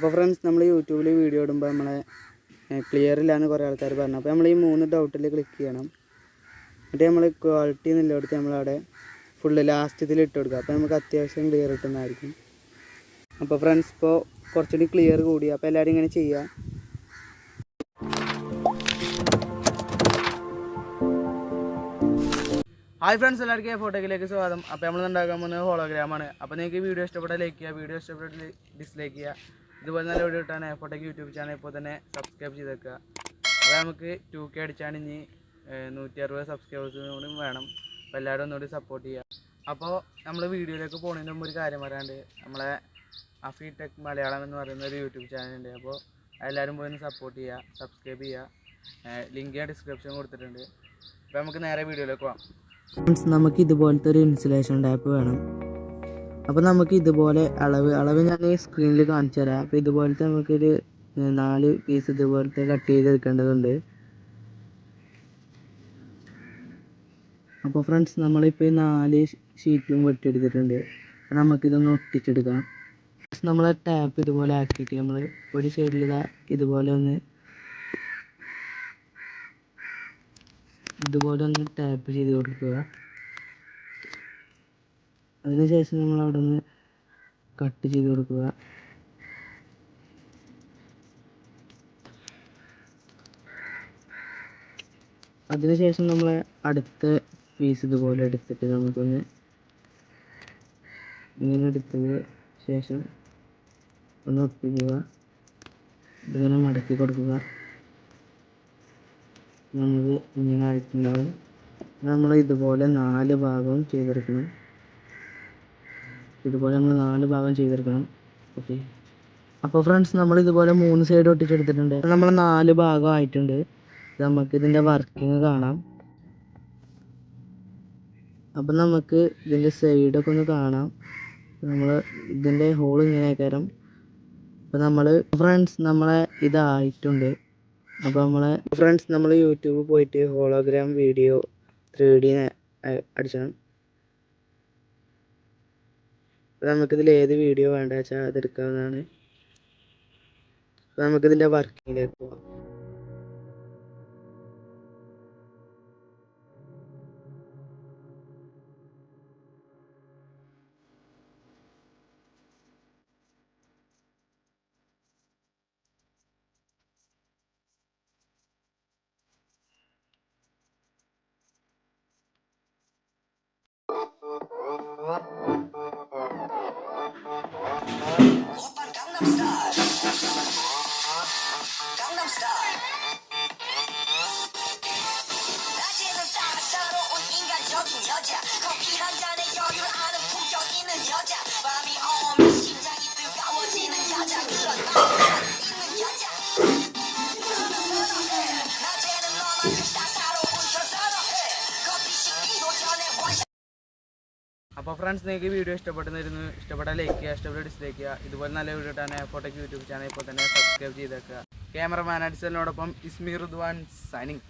അപ്പോൾ ഫ്രണ്ട്സ് നമ്മൾ യൂട്യൂബിൽ വീഡിയോ ഇടുമ്പോൾ നമ്മളെ ക്ലിയർ ഇല്ലയെന്ന് കുറേ ആൾക്കാർ പറഞ്ഞു. അപ്പോൾ നമ്മൾ ഈ മൂന്ന് ഡൗട്ടിൽ ക്ലിക്ക് ചെയ്യണം. എന്നിട്ട് നമ്മൾ ക്വാളിറ്റി എന്നുള്ളിടത്ത് നമ്മളവിടെ ഫുള്ള് ലാസ്റ്റത്തിൽ ഇട്ട് കൊടുക്കുക. അപ്പോൾ നമുക്ക് അത്യാവശ്യം ക്ലിയർ കിട്ടുന്നതായിരിക്കും. അപ്പോൾ ഫ്രണ്ട്സ് ഇപ്പോൾ കുറച്ചുകൂടി ക്ലിയർ കൂടി. അപ്പോൾ എല്ലാവരും ഇങ്ങനെ ചെയ്യുക ഹായ് ഫ്രണ്ട്സ് എല്ലാവർക്കും ഫോട്ടോയിലേക്ക് സ്വാഗതം. അപ്പോൾ നമ്മൾ ഉണ്ടാക്കാൻ പോകുന്നത് ഹോളോഗ്രാമാണ് അപ്പോൾ നിങ്ങൾക്ക് വീഡിയോ ഇഷ്ടപ്പെട്ടാൽ ലൈക്ക് ചെയ്യുക. വീഡിയോ ഇഷ്ടപ്പെട്ടാൽ ഡിസ്ലൈക്ക് ചെയ്യുക. ഇതുപോലെ നല്ല വീഡിയോ കിട്ടാൻ എഫോട്ടേക്ക് യൂട്യൂബ് ചാനൽ ഇപ്പോൾ തന്നെ സബ്സ്ക്രൈബ് ചെയ്തേക്കുക. അപ്പോൾ നമുക്ക് ടു കെ അടിച്ചാണ് ഇനി നൂറ്റി അറുപത് സബ്സ്ക്രൈബേഴ്സ് കൂടി വേണം. അപ്പോൾ എല്ലാവരും ഒന്നുകൂടി സപ്പോർട്ട് ചെയ്യുക. അപ്പോൾ നമ്മൾ വീഡിയോയിലേക്ക് പോകുന്നതിന് മുമ്പ് ഒരു കാര്യം പറയാണ്ട് നമ്മളെ അഫി ടെക് മലയാളം എന്ന് പറയുന്ന ഒരു യൂട്യൂബ് ചാനലുണ്ട് അപ്പോൾ എല്ലാവരും പോയി സപ്പോർട്ട് ചെയ്യുക സബ്സ്ക്രൈബ് ചെയ്യുക. ലിങ്ക് ഞാൻ ഡിസ്ക്രിപ്ഷൻ കൊടുത്തിട്ടുണ്ട്. അപ്പോൾ നമുക്ക് നേരെ വീഡിയോയിലേക്ക് പോകാം നമുക്ക് ഇതുപോലത്തെ ഒരു ഇൻസുലേഷൻ ടാപ്പ് വേണം. അപ്പോൾ നമുക്ക് ഇതുപോലെ അളവ് അളവ് ഞാൻ ഈ സ്ക്രീനിൽ കാണിച്ചു തരാം. അപ്പോൾ ഇതുപോലത്തെ നമുക്കൊരു നാല് പീസ് ഇതുപോലത്തെ കട്ട് ചെയ്തെടുക്കേണ്ടതുണ്ട്. അപ്പോൾ ഫ്രണ്ട്സ് നമ്മളിപ്പോൾ ഈ നാല് ഷീറ്റും വെട്ടിയെടുത്തിട്ടുണ്ട്. നമുക്കിതൊന്ന് ഒട്ടിച്ചെടുക്കാം. നമ്മൾ ടാപ്പ് ഇതുപോലെ ആക്കിയിട്ട് നമ്മൾ ഒരു സൈഡിൽ ഇതാ ഇതുപോലെ ഒന്ന് ഇതുപോലെ ഒന്ന് ടാപ്പ് ചെയ്ത് കൊടുക്കുക. അതിനുശേഷം നമ്മൾ അവിടെ നിന്ന് കട്ട് ചെയ്ത് കൊടുക്കുക. അതിനുശേഷം നമ്മൾ അടുത്ത പീസ് ഇതുപോലെ എടുത്തിട്ട് നമുക്കൊന്ന് ഇങ്ങനെ എടുത്തതിന് ശേഷം ഒന്ന് ഒട്ടിക്കുക. ഇതിങ്ങനെ മടക്കി കൊടുക്കുക. നമുക്ക് ഇങ്ങനെ ആയിട്ടുണ്ടാവും. നമ്മൾ ഇതുപോലെ നാല് ഭാഗവും ചെയ്തെടുക്കണം. ഇതുപോലെ നമ്മൾ നാല് ഭാഗം ചെയ്തെടുക്കണം. ഓക്കെ അപ്പോൾ ഫ്രണ്ട്സ് നമ്മൾ ഇതുപോലെ മൂന്ന് സൈഡ് ഒട്ടിച്ചെടുത്തിട്ടുണ്ട്. നമ്മൾ നാല് ഭാഗം ആയിട്ടുണ്ട്. നമുക്ക് ഇതിന്റെ വർക്കിംഗ് കാണാം. അപ്പം നമുക്ക് ഇതിന്റെ സൈഡൊക്കെ ഒന്ന് കാണാം. നമ്മൾ ഇതിന്റെ ഹോൾ ഇങ്ങനെ കയറും. അപ്പോൾ നമ്മൾ ഫ്രണ്ട്സ് നമ്മളെ ഇതായിട്ടുണ്ട്. അപ്പോൾ നമ്മളെ ഫ്രണ്ട്സ് നമ്മൾ യൂട്യൂബ് പോയിട്ട് ഹോളോഗ്രാം വീഡിയോ ത്രീ ഡി അടിച്ചണം. അപ്പോൾ നമുക്കിതിൽ ഏത് വീഡിയോ വേണ്ടതെന്ന് വെച്ചാൽ അതെടുക്കാവുന്നതാണ്. അപ്പോൾ നമുക്കിതിന്റെ വർക്കിങ്ങിലേക്ക് പോകാം 강남스타일 낮에는 따사로운 인간적인 여자 커피 한 잔에 여유를 아는 품격 있는 여자 밤이 오면 심장이 뜨거워지는 여자 그런 마음 있는 여자 너는 선호해 낮에는 너만큼 따사로운 걸 선호해 커피 식기도 전에 원샷 അപ്പോൾ ഫ്രണ്ട്സ് നിങ്ങൾക്ക് ഈ വീഡിയോ ഇഷ്ടപ്പെടുന്നിരുന്നു ഇഷ്ടപ്പെട്ടാൽ ലൈക്ക് ചെയ്യുക ഇഷ്ടപ്പെട്ട ഡിസ്ലൈക്ക് ചെയ്യുക ഇതുപോലെ നല്ല വീഡിയോ ഇട്ടാൻ ഫോട്ടോക്ക് യൂട്യൂബ് ചാനൽ ഇപ്പോൾ തന്നെ സബ്സ്ക്രൈബ് ചെയ്തേക്കുക ക്യാമറമാൻ അഡിസലിനോടൊപ്പം ഇസ്മിർ റുദ്വാൻ സൈനിങ്